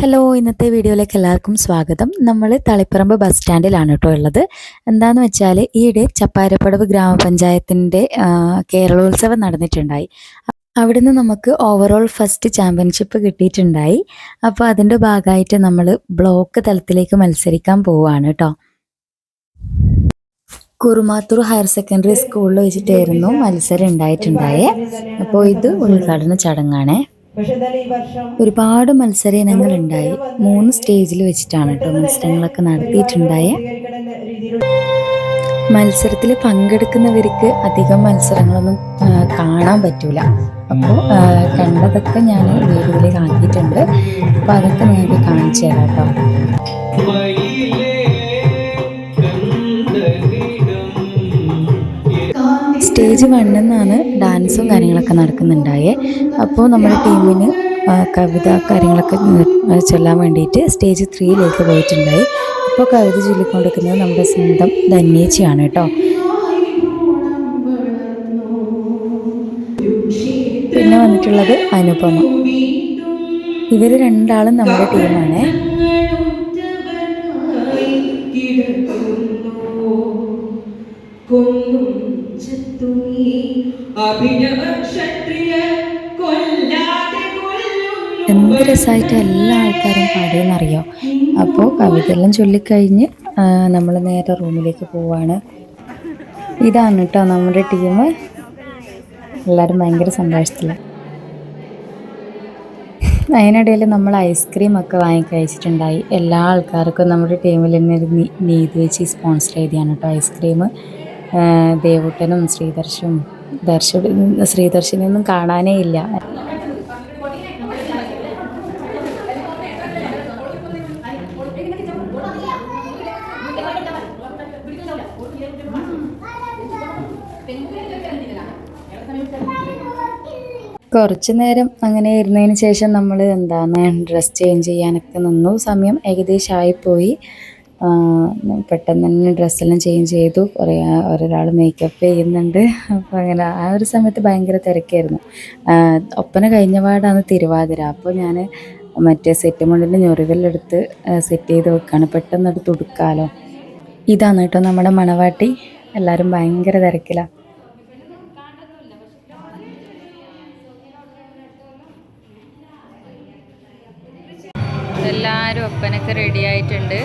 Hello ഇന്നത്തെ വീഡിയോയിലേക്ക് എല്ലാവർക്കും സ്വാഗതം. നമ്മൾ തളിപ്പറമ്പ് ബസ് സ്റ്റാൻഡിലാണ് കേട്ടോ ഉള്ളത്. എന്താന്ന് വെച്ചാൽ ഈയിടെ ചപ്പാരപ്പടവ് ഗ്രാമപഞ്ചായത്തിന്റെ കേരളോത്സവം നടന്നിട്ടുണ്ടായി. അവിടുന്ന് നമുക്ക് ഓവറോൾ ഫസ്റ്റ് ചാമ്പ്യൻഷിപ്പ് കിട്ടിയിട്ടുണ്ടായി. അപ്പോൾ അതിന്റെ ഭാഗമായിട്ട് നമ്മൾ ബ്ലോക്ക് തലത്തിലേക്ക് മത്സരിക്കാൻ പോവുകയാണ് കേട്ടോ. കുറുമാത്തൂർ ഹയർ സെക്കൻഡറി സ്കൂളിൽ വെച്ചിട്ടായിരുന്നു മത്സരം ഉണ്ടായിട്ടുണ്ടായേ. അപ്പോൾ ഇത് ഉദ്ഘാടന ചടങ്ങാണേ. പക്ഷെ എന്തായാലും വർഷം ഒരുപാട് മത്സര ഇനങ്ങൾ ഉണ്ടായി മൂന്ന് സ്റ്റേജിൽ വെച്ചിട്ടാണ് കേട്ടോ മത്സരങ്ങളൊക്കെ നടത്തിയിട്ടുണ്ടായ. മത്സരത്തിൽ പങ്കെടുക്കുന്നവർക്ക് അധികം മത്സരങ്ങളൊന്നും കാണാൻ പറ്റൂല. അപ്പോൾ കണ്ടതൊക്കെ ഞാൻ വീഡിയോയിലേക്ക് ആക്കിയിട്ടുണ്ട്. അപ്പോൾ അതൊക്കെ നിങ്ങൾക്ക് കാണിച്ചു തരാം കേട്ടോ. സ്റ്റേജ് വണ്ണിൽ നിന്നാണ് ഡാൻസും കാര്യങ്ങളൊക്കെ നടക്കുന്നുണ്ടായേ. അപ്പോൾ നമ്മുടെ ടീമിന് കവിത കാര്യങ്ങളൊക്കെ ചൊല്ലാൻ വേണ്ടിയിട്ട് സ്റ്റേജ് ത്രീയിലേക്ക് പോയിട്ടുണ്ടായി. ഇപ്പോൾ കവിത ചൊല്ലിക്കൊണ്ടിരിക്കുന്നത് നമ്മുടെ സ്വന്തം ധന്യേച്ചിയാണ് കേട്ടോ. പിന്നെ വന്നിട്ടുള്ളത് അനുപമ. ഇവർ രണ്ടാളും നമ്മുടെ ടീമാണ്. എന്ത് രസമായിട്ട് എല്ലാ ആൾക്കാരും പാടിയെന്നറിയാം? അപ്പോൾ കവിതയെല്ലാം ചൊല്ലിക്കഴിഞ്ഞ് നമ്മൾ നേരെ റൂമിലേക്ക് പോവാണ്. ഇതാണ് കേട്ടോ നമ്മുടെ ടീം. എല്ലാവരും ഭയങ്കര സന്തോഷത്തിലാണ് അതിനിടയിൽ നമ്മൾ ഐസ്ക്രീം ഒക്കെ വാങ്ങി കഴിച്ചിട്ടുണ്ടായി എല്ലാ ആൾക്കാർക്കും നമ്മുടെ ടീമിൽ തന്നെ ഒരു നീതി വെച്ച് സ്പോൺസർ ചെയ്തതാണ് കേട്ടോ ഐസ്ക്രീം. ദേവൂട്ടനും ശ്രീദർശനും ദർശ ശ്രീദർശനൊന്നും കാണാനേ ഇല്ല. കുറച്ച് നേരം അങ്ങനെ ഇരുന്നതിന് ശേഷം നമ്മൾ എന്താണ് ഡ്രസ് ചേഞ്ച് ചെയ്യാനൊക്കെ നിന്നു. സമയം ഏകദേശം ആയിപ്പോയി. ആ, പെട്ടെന്ന് തന്നെ ഡ്രസ്സെല്ലാം ചേഞ്ച് ചെയ്തു. കുറേ ഒരാൾ മേക്കപ്പ് ചെയ്യുന്നുണ്ട്. അപ്പോൾ അങ്ങനെ ആ ഒരു സമയത്ത് ഭയങ്കര തിരക്കായിരുന്നു. ഒപ്പന കഴിഞ്ഞ പാടാണ് തിരുവാതിര. അപ്പോൾ ഞാൻ മറ്റേ സെറ്റ് മുണ്ടിന്റെ ഞൊറിവെല്ലെടുത്ത് സെറ്റ് ചെയ്ത് വെക്കുകയാണ് പെട്ടെന്ന് എടുത്ത് ഉടുക്കാമല്ലോ ഇതാണ് കേട്ടോ നമ്മുടെ മണവാട്ടി. എല്ലാവരും ഭയങ്കര തിരക്കിലാണ് എല്ലാവരും ഒപ്പനൊക്കെ റെഡി ആയിട്ടുണ്ട്.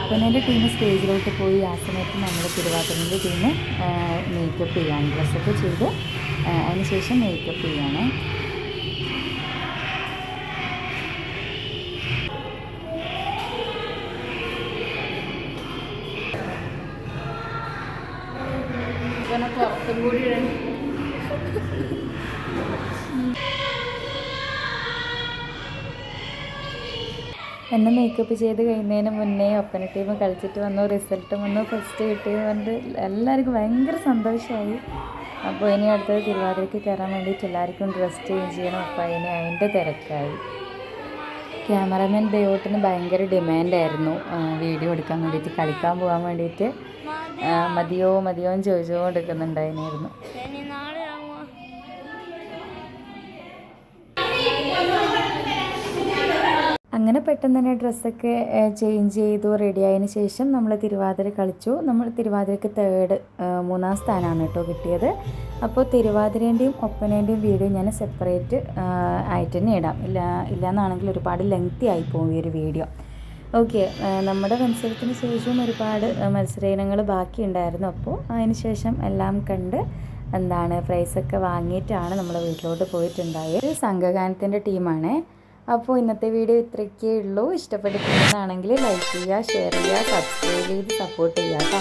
ഒപ്പനേന്റെ ടീം സ്റ്റേജിലോട്ട് പോയി ആ സമയത്ത് നമ്മുടെ തിരുവാതിരന്റെ ടീം മേക്കപ്പ് ചെയ്യാൻ ഡ്രസ്സൊക്കെ ചെയ്ത്. അതിനുശേഷം മേക്കപ്പ് ചെയ്യാണ്. എന്നെ മേക്കപ്പ് ചെയ്ത് കഴിയുന്നതിന് മുന്നേ ഒപ്പന ടീം കളിച്ചിട്ട് വന്നു റിസൾട്ട് വന്നു ഫസ്റ്റ് കിട്ടിയത് കൊണ്ട് എല്ലാവർക്കും ഭയങ്കര സന്തോഷമായി. അപ്പോൾ ഇനി അടുത്തത് തിരുവാതിരയ്ക്ക് കയറാൻ വേണ്ടിയിട്ട് എല്ലാവർക്കും ഡ്രസ് ചേഞ്ച് ചെയ്യണം. അപ്പോൾ അതിന് അതിന്റെ തിരക്കായി. ക്യാമറമാൻ ദേവോട്ടിന് ഭയങ്കര ഡിമാൻഡായിരുന്നു വീഡിയോ എടുക്കാൻ വേണ്ടിയിട്ട് കളിക്കാൻ പോകാൻ വേണ്ടിയിട്ട്. മതിയോ മതിയോ എന്ന് ചോദിച്ചുകൊണ്ടിരിക്കുന്നുണ്ടായിരുന്നു. അങ്ങനെ പെട്ടെന്ന് തന്നെ ഡ്രസ്സൊക്കെ ചേഞ്ച് ചെയ്തു റെഡി ആയതിനു ശേഷം നമ്മൾ തിരുവാതിര കളിച്ചു. നമ്മൾ തിരുവാതിരയ്ക്ക് തേർഡ് മൂന്നാം സ്ഥാനമാണ് കേട്ടോ കിട്ടിയത്. അപ്പോൾ തിരുവാതിരേന്റെയും ഒപ്പനേന്റെയും വീഡിയോ ഞാൻ സെപ്പറേറ്റ് ആയിട്ട് തന്നെ ഇടാം. ഇല്ല ഇല്ലയെന്നാണെങ്കിൽ ഒരുപാട് ലെങ്തി ആയി പോകും ഈ ഒരു വീഡിയോ ഓക്കെ നമ്മുടെ മത്സരത്തിന് ശേഷവും ഒരുപാട് മത്സര ഇനങ്ങൾ ബാക്കിയുണ്ടായിരുന്നു. അപ്പോൾ അതിന് ശേഷം എല്ലാം കണ്ട് എന്താണ് പ്രൈസൊക്കെ വാങ്ങിയിട്ടാണ് നമ്മൾ വീട്ടിലോട്ട് പോയിട്ടുണ്ടായത്. സംഘഗാനത്തിന്റെ ടീമാണ് അപ്പോൾ ഇന്നത്തെ വീഡിയോ ഇത്രയൊക്കെ ഉള്ളൂ. ഇഷ്ടപ്പെട്ടിട്ടുണ്ടെന്നാണെങ്കിൽ ലൈക്ക് ചെയ്യുക ഷെയർ ചെയ്യുക സബ്സ്ക്രൈബ് ചെയ്ത് സപ്പോർട്ട് ചെയ്യുക കേട്ടോ.